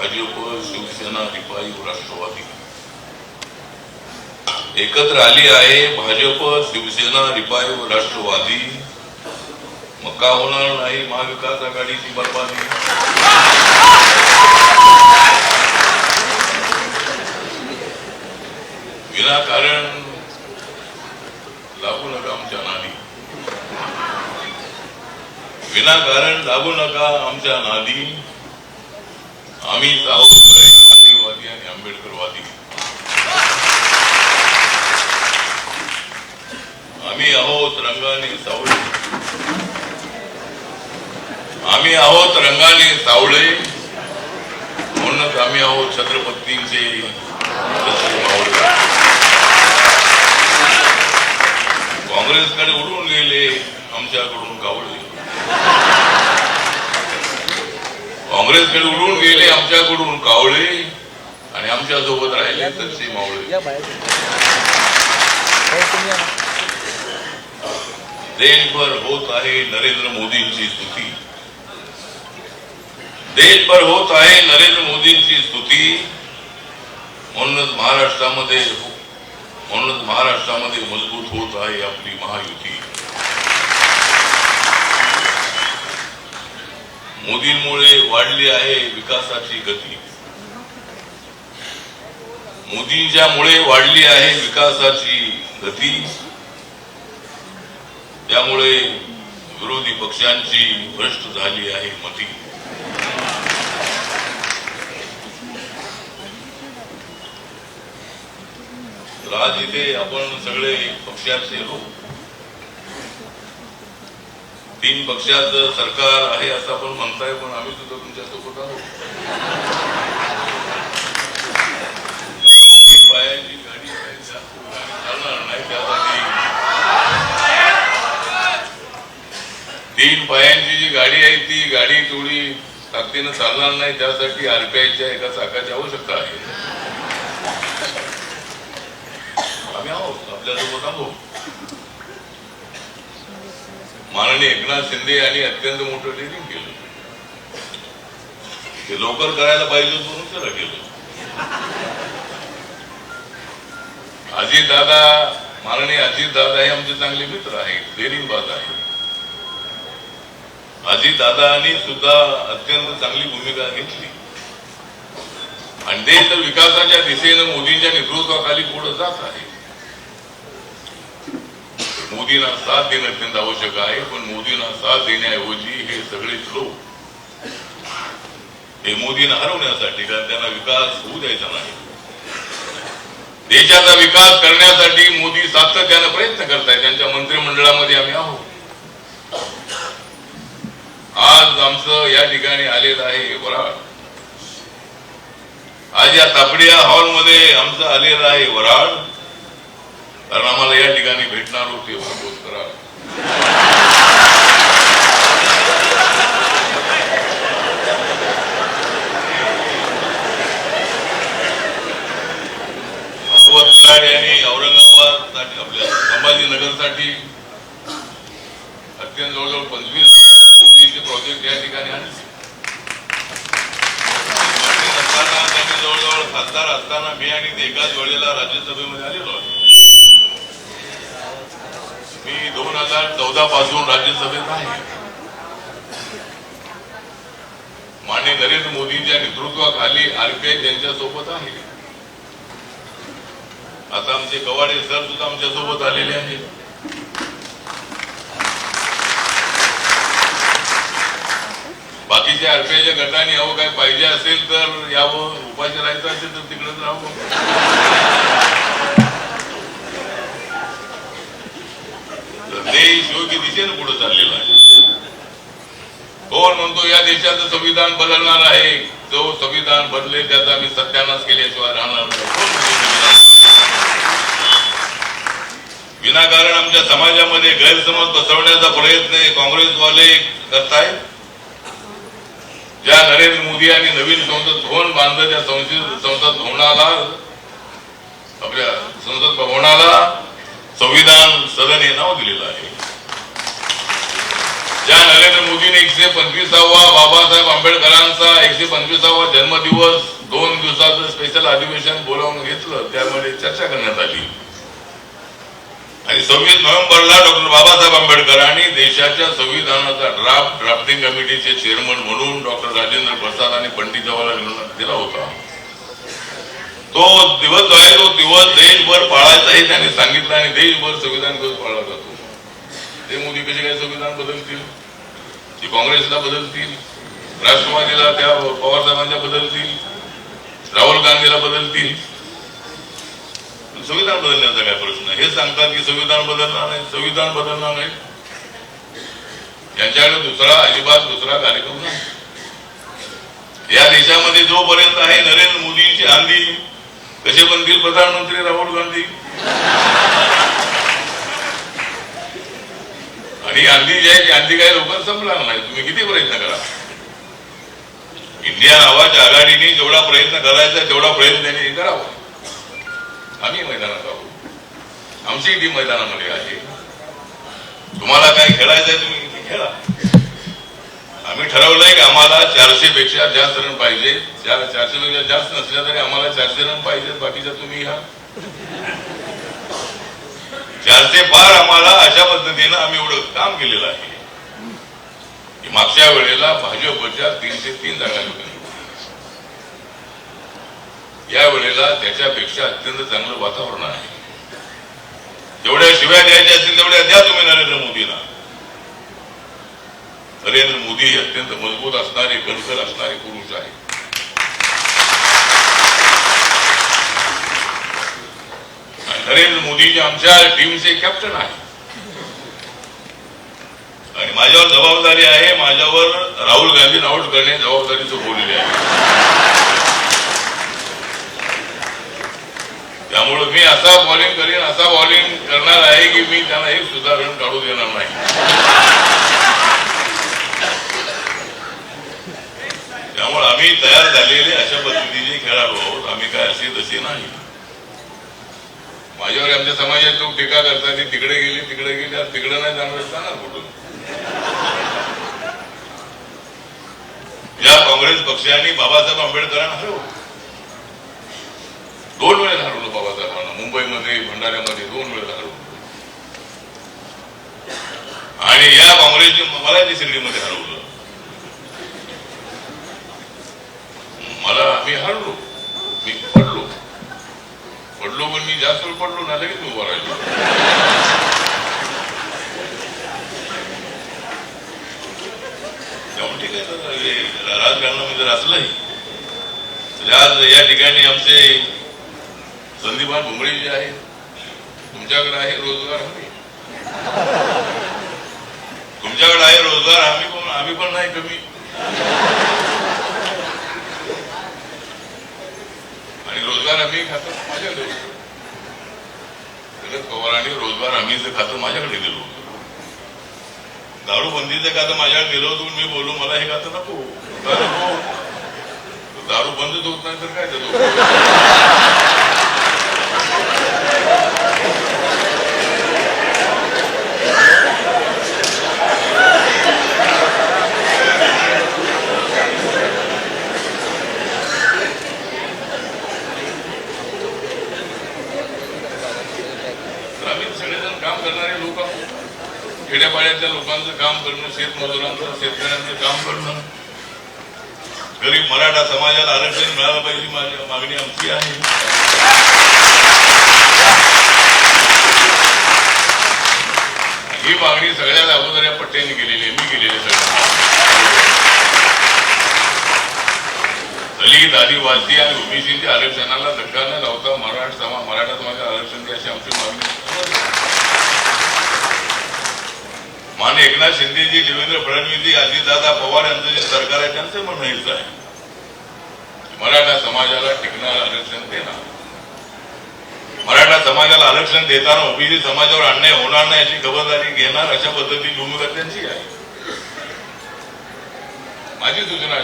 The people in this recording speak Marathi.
भाजप शिवसेना रिपाई राष्ट्रवादी. एकत्र आली आहे भाजप शिवसेना रिपाई व राष्ट्रवादी. मग का होणार नाही महाविकास आघाडीची बर्बादी. विनाकारण लागू नका आमच्या नादी. विनाकारण लागू नका आमच्या नादी. आम्ही सावरकर गांधीवादी आणि आंबेडकरवादी आम्ही आहोत रंगाने सावळे. आम्ही आहोत रंगाने सावळे. म्हणूनच आम्ही आहोत छत्रपतींचे काँग्रेसकडे उडून गेले आमच्याकडून कावळे काँग्रेसकडे उडून गेले आमच्याकडून कावळे. आणि आमच्यासोबत राहिले तसे मावळे. या बाहेर. हो. देशभर होत आहे नरेंद्र मोदींची स्तुती. देशभर होत आहे नरेंद्र मोदींची स्तुती. म्हणूनच महाराष्ट्रामध्ये म्हणूनच महाराष्ट्रामध्ये मजबूत होत आहे आपली महायुती. मोदींमुळे वाढली आहे विकासाची गती. मोदींच्या मुळे वाढली आहे विकासाची गती. त्यामुळे विरोधी पक्षांची भ्रष्ट झाली आहे मती. तर आज इथे आपण सगळे पक्षाचे लोक. तीन पक्षात सरकार आहे असं आपण म्हणताय पण आम्ही सुद्धा तुमच्यासोबत आहोत. पायाची गाडी आहे, गाडी चालणार नाही त्यासाठी. तीन पायांची जी गाडी आहे ती गाडी थोडी ताकदीनं चालणार नाही त्यासाठी आरपीआयच्या एका चाकाची आवश्यकता आहे. आम्ही आहोत आपल्यासोबत आहोत. माननीय एकनाथ शिंदे यांनी अत्यंत मोठं ट्रेनिंग केलं. ते लवकर करायला पाहिजे म्हणून त्याला केलं. अजित दादा माननीय अजित दादा हे आमचे चांगले मित्र आहेत डेरिंगबाज आहेत. अजित दादानी सुद्धा अत्यंत चांगली भूमिका घेतली. आणि देश विकासाच्या दिशेनं मोदींच्या नेतृत्वाखाली पुढे जात आहे. मोदींना साथ देणं अत्यंत आवश्यक आहे पण मोदींना साथ देण्याऐवजी हे सगळेच लोक हे मोदींना हरवण्यासाठी कारण त्यांना विकास होऊ द्यायचा नाही. देशाचा विकास करण्यासाठी मोदी सातत्यानं प्रयत्न करतायत. त्यांच्या मंत्रिमंडळामध्ये आम्ही आहोत. आज आमचं या ठिकाणी आलेलं आहे वराड आज या तापडिया हॉलमध्ये आमचं आलेलं आहे वराड कारण आम्हाला या ठिकाणी भेटणार होते भरपूर करा. यांनी औरंगाबादसाठी आपल्या संभाजीनगरसाठी अत्यंत जवळजवळ पंचवीस कोटीचे प्रोजेक्ट या ठिकाणी आणले. असताना त्यांनी जवळजवळ खासदार असताना मी आणि ते एकाच वेळेला राज्यसभेमध्ये आलेलो आहे मी दोन हजार चौदा पासून राज्यसभेत आहे. माननीय नरेंद्र मोदींच्या नेतृत्वाखाली आरपीआय त्यांच्यासोबत आहे. आता आमचे कवाडे सर सुद्धा आमच्यासोबत आलेले आहेत. बाकीच्या आरपीआयच्या गटाने यावं काय पाहिजे असेल तर यावं. उपाशी राहायचं असेल तर तिकडेच राहावं. देश योग्य दिशेने पुढे चाललेलो आहे. कोण म्हणतो या देशाचं संविधान बदलणार आहे? जो संविधान बदले त्याचा आम्ही सत्यानाश केल्याशिवाय राहणार नाही. विनाकारण आमच्या समाजामध्ये गैरसमज बसवण्याचा प्रयत्न काँग्रेसवाले करत करतायत ज्या नरेंद्र मोदी यांनी नवीन संसद भवन बांधलं त्या संसद संसद भवनाला आपल्या संसद भवनाला संविधान सदन हे नाव दिलेलं आहे. ज्या नरेंद्र मोदीने एकशे पंचवीसावा बाबासाहेब आंबेडकरांचा एकशे पंचवीसावा जन्मदिवस दोन दिवसाचं स्पेशल अधिवेशन बोलावून घेतलं त्यामध्ये चर्चा करण्यात आली. आणि सव्वीस नोव्हेंबरला डॉक्टर बाबासाहेब आंबेडकरांनी देशाच्या संविधानाचा ड्राफ्ट ड्राफ्टिंग कमिटीचे चेअरमन म्हणून डॉक्टर राजेंद्र प्रसाद आणि पंडित जवाहरलाल नेहरूंना दिला होता. तो दिवस जो आहे तो दिवस देशभर पाळायचाही त्यांनी सांगितलं आणि देशभर संविधान दिवस पाळला जातो. ते मोदी कसे काय संविधान बदलतील? ते काँग्रेसला बदलतील? राष्ट्रवादीला त्या पवार साहेबांच्या बदलतील? राहुल गांधीला बदलतील? संविधान बदलण्याचा काय प्रश्न? हे सांगतात की संविधान बदलणार नाही. संविधान बदलणार नाही. यांच्याकडे दुसरा अजिबात दुसरा कार्यक्रम नाही. या देशामध्ये जोपर्यंत आहे नरेंद्र मोदींची आंधी कसे बनतील प्रधानमंत्री राहुल गांधी? आणि आंधी जी आहे काही लोकांना संपणार नाही. तुम्ही किती प्रयत्न करा. इंडिया नावाच्या आघाडीने जेवढा प्रयत्न करायचा तेवढा प्रयत्न त्यांनी करावा. आम्ही मैदानात आहोत. आमची टीम मैदानामध्ये आहे. तुम्हाला काय खेळायचंय तुम्ही खेळा. आम्ही ठरवलंय की आम्हाला चारशे पेक्षा जास्त रन पाहिजे. चार चारशे पेक्षा जास्त नसल्या तरी आम्हाला चारशे रन पाहिजेत. बाकीच्या तुम्ही घ्या. चारशे पार आम्हाला अशा पद्धतीनं आम्ही एवढं काम केलेलं आहे. मागच्या वेळेला भाजपच्या तीनशे तीन जागा या वेळेला त्याच्यापेक्षा अत्यंत चांगलं वातावरण आहे. जेवढ्या शिव्या द्यायच्या असतील तेवढ्या द्या तुम्ही नरेंद्र मोदींना. नरेंद्र मोदी अत्यंत मजबूत असणारे कणकर असणारे पुरुष आहे नरेंद्र मोदी आमच्या टीमचे कॅप्टन आहे आणि माझ्यावर जबाबदारी आहे माझ्यावर राहुल गांधी आउट करणे जबाबदारीचं बोलले आहे. त्यामुळे मी असा बॉलिंग करीन असा बॉलिंग करणार आहे की मी त्यांना एक सुद्धा रन काढू देणार नाही. त्यामुळे आम्ही तयार झालेले अशा पद्धतीचे खेळाडू आहोत. आम्ही काय असे तसे नाही. माझ्यावर आमच्या समाजात लोक टीका करतात ते तिकडे गेले तिकडे गेले आज तिकडे नाही जाणार जाणार कुठून? या काँग्रेस पक्षाने बाबासाहेब आंबेडकरांना हरवलं. दोन वेळेला हरवलं बाबासाहेबांना. मुंबईमध्ये भंडाऱ्यामध्ये दोन वेळेला हरवलं. आणि या काँग्रेसने मला शिर्डीमध्ये हरवलं. मला मी हरलो. मी पडलो. पडलो पण मी जास्त वेळ पडलो ना लगेच उभा राहिलो. त्यामुळे ठीक आहे तर हे राजकारणामध्ये जर असलंही तर आज या ठिकाणी आमचे संदीपान भुमरे जे आहेत तुमच्याकडे आहे रोजगार हमी. तुमच्याकडे आहे रोजगार आम्ही पण आम्ही पण नाही कमी. आणि रोजगार आम्ही खातो माझ्याकडे. पवारांनी रोजगार हमीचं खातं माझ्याकडे दिलं होतं. दारूबंदीचं खातं माझ्याकडे दिलं होतं मी बोलू मला हे खातं नको. नको? दारू बंदच होत नाही तर काय देतो तर आम्ही सगळेजण काम करणारे लोक आहोत. खेड्यापाड्यातल्या लोकांचं काम करणं शेतमजुरांचं शेतकऱ्यांचं काम करणं. गरीब मराठा समाजाला आरक्षण मिळालं पाहिजे माझी मागणी आमची आहे. ही मागणी सगळ्यात अगोदर या पट्ट्यांनी केलेली आहे. मी केलेली आहे सगळ्यांना. दलित आदिवासी आणि ओबीसीच्या आरक्षणाला धक्का न लावता मराठा समाज मराठा समाजाला आरक्षण द्या अशी आमची मागणी माने एकनाथ शिंदेजी देवेंद्र फडणवीसजी अजितदादा पवार यांचं जे सरकार आहे त्यांचं म्हणणं हेच आहे. मराठा समाजाला टिकणार आरक्षण देणार. मराठा समाजाला आरक्षण देताना ओबीसी समाजावर अन्याय होणार नाही याची खबरदारी घेणार अशा पद्धतीची भूमिका त्यांची आहे. माझी सूचना